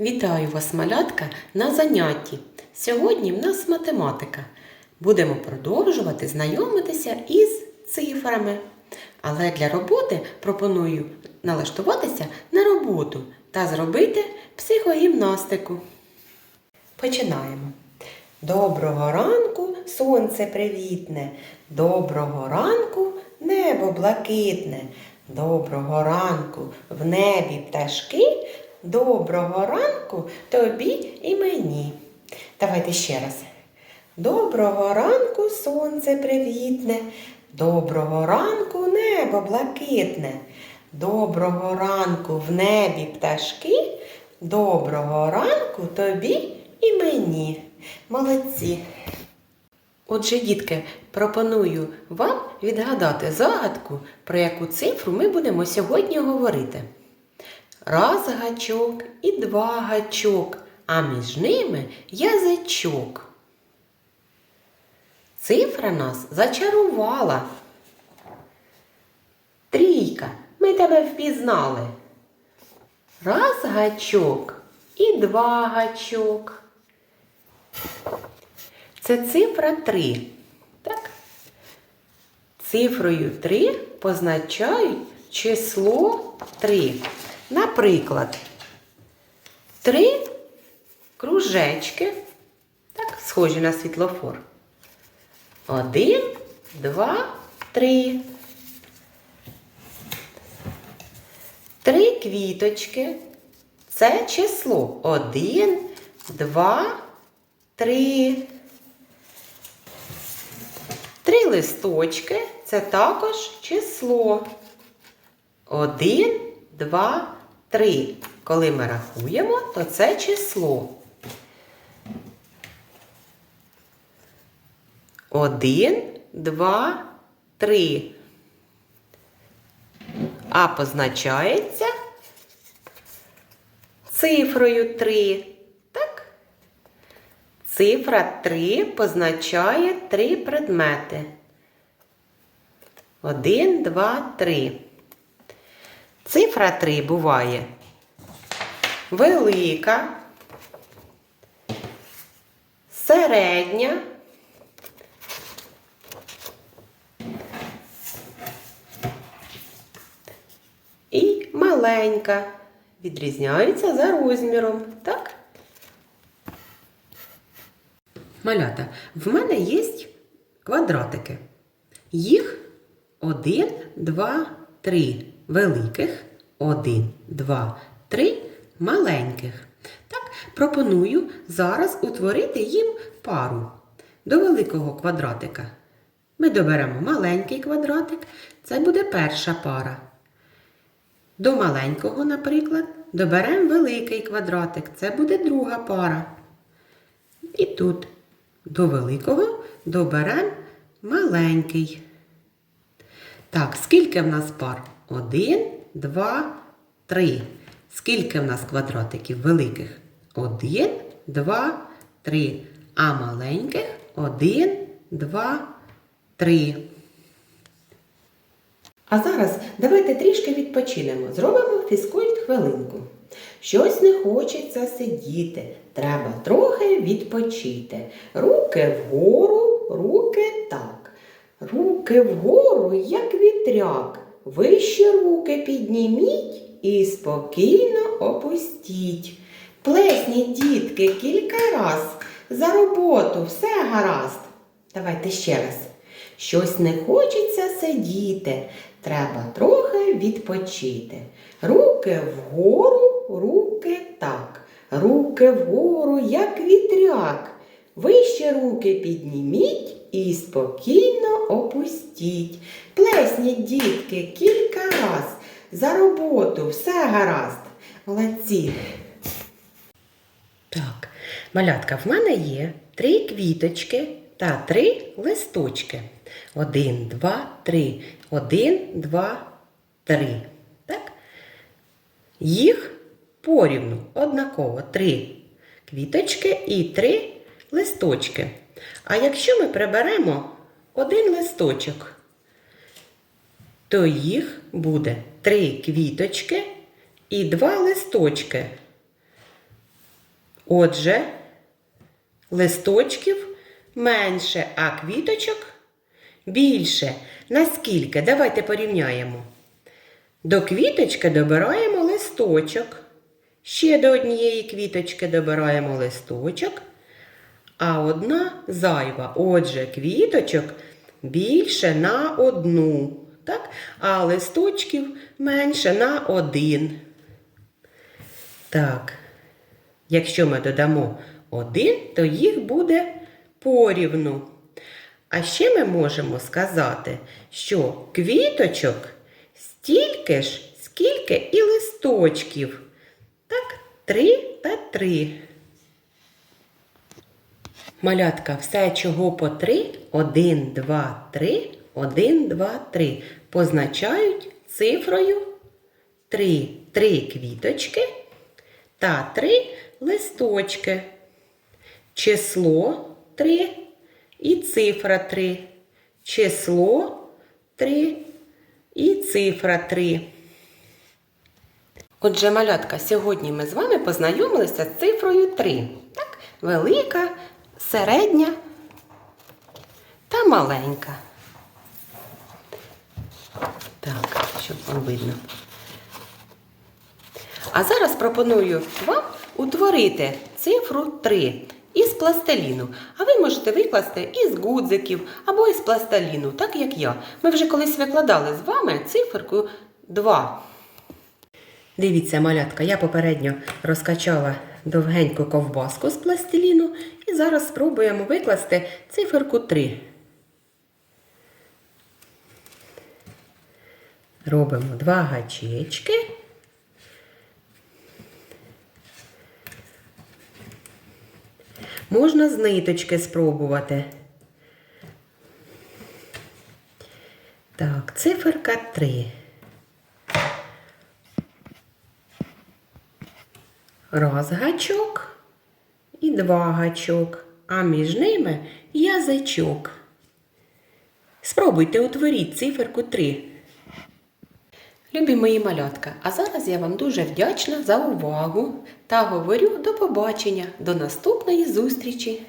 Вітаю вас, малятка, на занятті. Сьогодні в нас математика. Будемо продовжувати знайомитися із цифрами. Але для роботи пропоную налаштуватися на роботу та зробити психогімнастику. Починаємо. Доброго ранку, сонце привітне. Доброго ранку, небо блакитне. Доброго ранку в небі пташки. Доброго ранку тобі і мені. Давайте ще раз. Доброго ранку, сонце привітне. Доброго ранку, небо блакитне. Доброго ранку в небі пташки. Доброго ранку тобі і мені. Молодці. Отже, дітки, пропоную вам відгадати загадку, про яку цифру ми будемо сьогодні говорити. Раз гачок і два гачок, а між ними язичок. Цифра нас зачарувала. Трійка, ми тебе впізнали. Раз гачок і два гачок. Це цифра 3. Так? Цифрою 3 позначають число 3. Наприклад, три кружечки, так, схожі на світлофор. Один, два, три. Три квіточки. Це число. Один, два, три. Три листочки це також число. Один, два, три. Коли ми рахуємо, то це число. Один, два, три. А позначається цифрою 3. Так? Цифра 3 позначає три предмети. 1, 2, 3. Цифра 3 буває велика, середня. І маленька. Відрізняються за розміром, так? Малята, в мене є квадратики. Їх 1, 2, 3 великих, 1, 2, 3 маленьких. Так, пропоную зараз утворити їм пару до великого квадратика. Ми доберемо маленький квадратик, це буде перша пара. До маленького, наприклад, доберемо великий квадратик, це буде друга пара. І тут до великого доберемо маленький. Так, скільки в нас пар? Один, два, три. Скільки в нас квадратиків великих? Один, два, три. А маленьких один, два, три. А зараз давайте трішки відпочинемо. Зробимо фізкульт хвилинку. Щось не хочеться сидіти. Треба трохи відпочити. Руки вгору, руки так. Руки вгору, як вітряк. Вище руки підніміть і спокійно опустіть. Плесніть, дітки, кілька раз. За роботу все гаразд. Давайте ще раз. Щось не хочеться сидіти. Треба трохи відпочити. Руки вгору, руки так. Руки вгору, як вітряк. Вище руки підніміть і спокійно опустіть. Плесніть, дітки, кілька раз. За роботу все гаразд. Молодці. Так, малятка, в мене є три квіточки та три листочки. Один, два, три. Один, два, три. Так? Їх порівну однаково три квіточки і три листочки. А якщо ми приберемо один листочок, то їх буде три квіточки і два листочки. Отже, листочків менше, а квіточок більше. Наскільки? Давайте порівняємо. До квіточки добираємо листочок. Ще до однієї квіточки добираємо листочок, а одна зайва. Отже, квіточок більше на одну, так? а листочків менше на один. Так, якщо ми додамо один, то їх буде порівну. А ще ми можемо сказати, що квіточок стільки ж, скільки і листочків. Так, три та три. Малятка, все чого по три, один, два, три, один, два, три. Позначають цифрою три. Три квіточки та три листочки. Число 3 і цифра 3. Число 3 і цифра 3. Отже, малятка, сьогодні ми з вами познайомилися з цифрою 3. Так? Велика, середня та маленька. Так, щоб вам видно. А зараз пропоную вам утворити цифру 3 із пластиліну. А ви можете викласти із гудзиків або із пластиліну, так як я. Ми вже колись викладали з вами циферку 2. Дивіться, малятка, я попередньо розкачала довгеньку ковбаску з пластиліну і зараз спробуємо викласти циферку 3. Робимо два гачечки. Можна з ниточки спробувати. Так, циферка 3. Раз гачок два гачок, а між ними язичок. Спробуйте утворіть циферку 3. Любі мої малятка, а зараз я вам дуже вдячна за увагу та говорю до побачення, до наступної зустрічі!